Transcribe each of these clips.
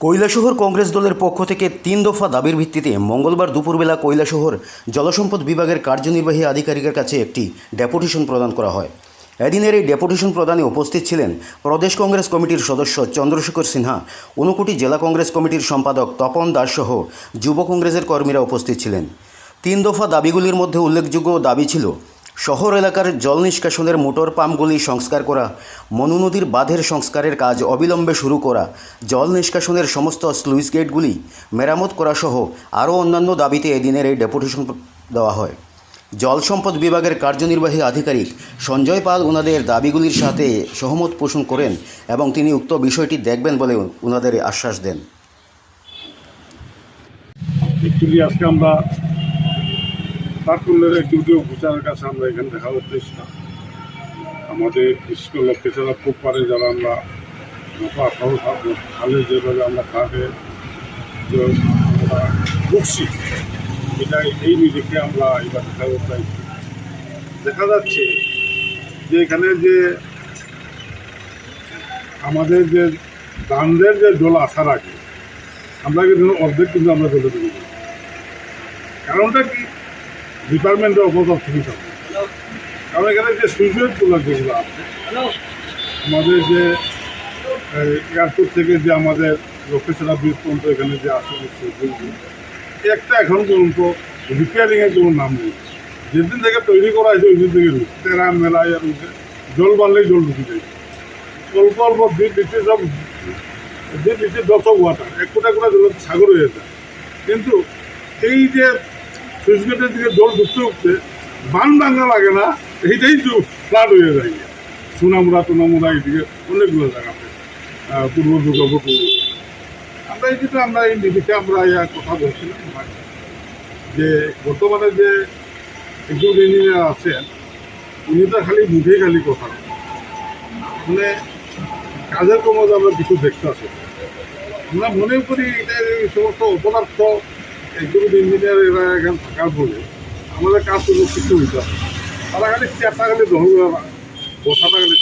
কৈলাসহর কংগ্রেস দলের পক্ষ থেকে তিন দফা দাবির ভিত্তিতে মঙ্গলবার দুপুরবেলা কৈলাসহর জলসম্পদ বিভাগের কার্যনির্বাহী আধিকারিকের কাছে একটি ডেপুটেশন প্রদান করা হয়। এদিনের এই ডেপুটেশন প্রদানে উপস্থিত ছিলেন প্রদেশ কংগ্রেস কমিটির সদস্য চন্দ্রশেখর সিনহা, ঊনকোটি জেলা কংগ্রেস কমিটির সম্পাদক তপন দাস সহ যুব কংগ্রেসের কর্মীরা উপস্থিত ছিলেন। তিন দফা দাবিগুলির মধ্যে উল্লেখযোগ্য দাবি ছিল শহর এলাকার জল নিষ্কাশনের মোটর পাম্পগুলি সংস্কার করা, মনু নদীর বাঁধের সংস্কারের কাজ অবিলম্বে শুরু করা, জল নিষ্কাশনের সমস্ত স্লুইস গেটগুলি মেরামত করা সহ আরও অন্যান্য দাবিতে এদিনের এই ডেপুটেশন দেওয়া হয়। জল সম্পদ বিভাগের কার্যনির্বাহী আধিকারিক সঞ্জয় পাল ওনাদের দাবিগুলির সাথে সহমত পোষণ করেন এবং তিনি উক্ত বিষয়টি দেখবেন বলে ওনাদের আশ্বাস দেন। অ্যাকচুয়ালি আজকে আমরা পাটকুলের ডিউটি অফিসারের কাছে আমরা এখানে দেখা করতে এসেছিলাম আমাদের স্কুল ছাড়া খুব পারে যারা আমরা সালে যেভাবে আমরা আমরা বুঝছি এটা এই নিজেকে আমরা এবার দেখা করতে। দেখা যাচ্ছে যে এখানে যে আমাদের যে দানদের যে জল আসার আগে আমরা কিন্তু অর্ধেক কিন্তু আমরা জলে যাই। কারণটা কি ডিপার্টমেন্টের অবদান সুবিধা কারণ এখানে যে সুইচগুলো যেগুলো আছে, আমাদের যে এয়ারপোর্ট থেকে যে আমাদের লোকেশনা ব্রিজ পর্যন্ত এখানে যে আসে একটা এখন পর্যন্ত রিপেয়ারিংয়ের কোনো নাম নেই। যেদিন থেকে তৈরি করা হয়েছে ওই দিন থেকে তেরা, মেলা আর রয়েছে জল বাড়লেই জল ঢুকে যায়। অল্প অল্প দিন দিচ্ছে সব দিন দিচ্ছে দশ ওয়াটার এক কোটা কোটা জল সাগর হয়ে যায়। কিন্তু এই যে সুইচ গেটের দিকে জল ঢুকতে উঠতে বান ডাঙ্গা লাগে না, এইটাই তো ফ্লাড হয়ে যায়। সোনামুড়া টোনামুড়া এইদিকে অনেকগুলো জায়গাতে পূর্ব দুর্গাপুর আমরা এই যেটা আমরা এই নিরিখে আমরা ইয়া কথা বলছিলাম যে বর্তমানে যে একজন ইঞ্জিনিয়ার আছেন, উনি তো খালি মুখেই খালি কথা মানে কাজের কর্মতে আমরা কিছু দেখতে আসি। আমরা মনে করি এটা এই সমস্ত অপদার্থ একজন ইঞ্জিনিয়ার এরা এখানে থাকার ফলে আমাদের কাজ করলে কিছু হইতে হবে তারা খালি চেয়ারটা খালি দখল করে বসাটা খালি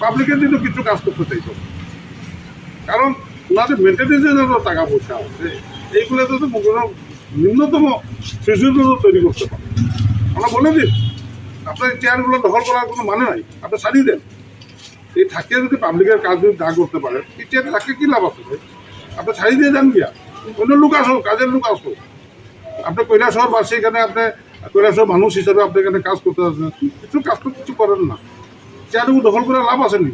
পাবলিকের জন্য কিছু কাজ করতে চাইতো। কারণ ওনাদের মেনটেন্সের জন্য টাকা পয়সা আছে। এইগুলোতে তো কোনো নিম্নতম শিশুগুলো তৈরি করতে পারে আমরা বলে দিন আপনার চেয়ারগুলো দখল করার কোনো মানে নাই, আপনি সারিয়ে দেন। এই থাকিয়ে যদি পাবলিকের কাজ যদি না করতে পারেন এই চেয়ারে থাকে কী লাভ আছে আপনি ছাড়িয়ে দিয়ে যান গিয়া। অন্য লোক আসো কাজের লোক আসো আপনি কৈলাসহর বা সেখানে আপনি কৈলাসহর মানুষ হিসাবে আপনি এখানে কাজ করতে আসছেন কিছু কাজ তো কিছু করেন না। চেয়ারগুলো দখল করে লাভ আছে নি?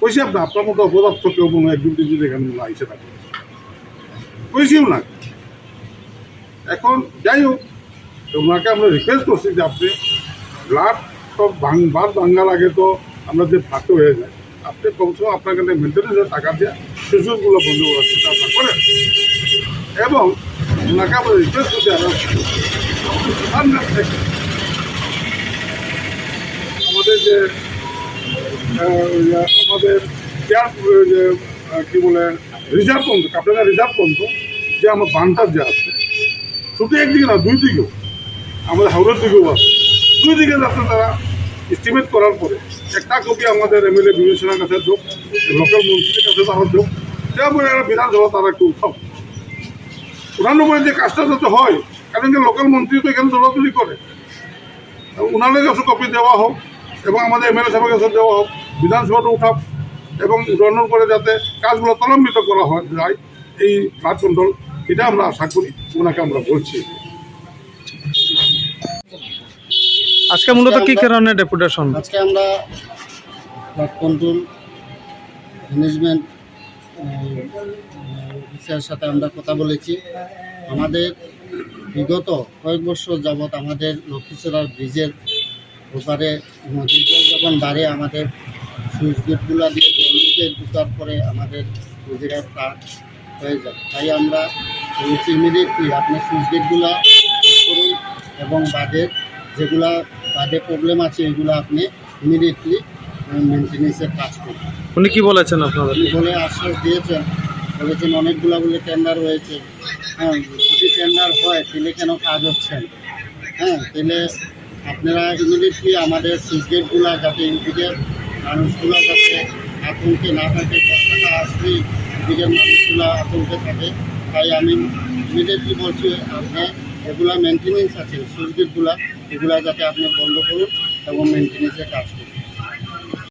কইছি আপনি আপনার মতো অপদার্থ কেউ কোনো একজন যদি এখানে আইসে থাকে কইছিও না এখন, যাই হোক তো ওনাকে আমরা রিকোয়েস্ট করছি যে আপনি ব্লাড সব ভাঙ বাদ ভাঙ্গার আগে তো আমরা যে ফাঁকতে হয়ে যায়, আপনি কমসে কম আপনার কাছে মেনটেন্যান্সের টাকা দিয়ে শিশুগুলো বন্ধ করার চেষ্টা আপনার করেন। এবং ওনাকে আমরা রিকোয়েস্ট আমরা আমাদের যে আমাদের যে কি বলে, রিজার্ভ পর্যন্ত কাপড়ের রিজার্ভ পর্যন্ত যে আমার বানটার যে আছে, শুধু একদিকে না, দুই দিকেও, আমাদের হাওড়ের দিকেও আছে। দুই দিকে যাতে তারা এস্টিমেট করার পরে, একটা কপি আমাদের এমএলএ বিবেচনার কাছে যোগ লোকাল মন্ত্রীর কাছে তারা যোগ একটা বিধানসভা তারা একটু উঠাও। উঠানোর পরে যে কাজটা যাতে হয় কারণ যে লোকাল মন্ত্রী তো এখানে দৌড়াদৌড়ি করে। ওনাদের কাছে কপি দেওয়া হোক এবং আমাদের এমএলএ সাহেবের কাছে দেওয়া হোক বিধানসভাটা উঠাক এবং উঠানোর পরে যাতে কাজগুলো তলম্বিত করা হয় যায় এই ফ্লাড কন্ট্রোল এটা আমরা আশা করি ওনাকে আমরা বলছি। আজকে মূলত কি কারণে ডেপুটেশন আজকে আমরা ফ্লাড কন্ট্রোল ম্যানেজমেন্ট অফিসারের সাথে আমরা কথা বলেছি। আমাদের বিগত কয়েক বছর যাবৎ আমাদের লক্ষ্মীছড়ার ব্রিজের ওপারে নদীর জল যখন বাড়ে, আমাদের সুইচ গেটগুলো দিয়ে জলদিকে ঢুকার পরে আমাদের নদীরা ফ্লাড হয়ে যায়। তাই আমরা ইমিডিয়েটলি আপনি সুইচ গেটগুলো করুন এবং বাঁধের যেগুলা বাদে প্রবলেম আছে, এগুলো আপনি ইমিডিয়েটলি মেনটেন্যান্সের কাজ করুন উনি কি বলেছেন আপনাদের? বলে আশ্বাস দিয়েছেন বলেছেন অনেকগুলো বলে টেন্ডার হয়েছে হ্যাঁ যদি টেন্ডার হয় তাহলে কেন কাজ হচ্ছে হ্যাঁ তাহলে আপনারা ইমিডিয়েটলি আমাদের সুইচগেটগুলো যাতে ইমিডিয়েট মানুষগুলো যাতে আতঙ্কে না থাকে টাকা আসলেই দিকের মানুষগুলো আতঙ্কে থাকে। তাই আমি ইমিডিয়েটলি বলছি আপনি এগুলা মেনটেনেন্স আছে সুইচ গেটগুলা এগুলা যাতে আপনি বন্ধ করুন এবং মেনটেনেন্সের কাজ করুন।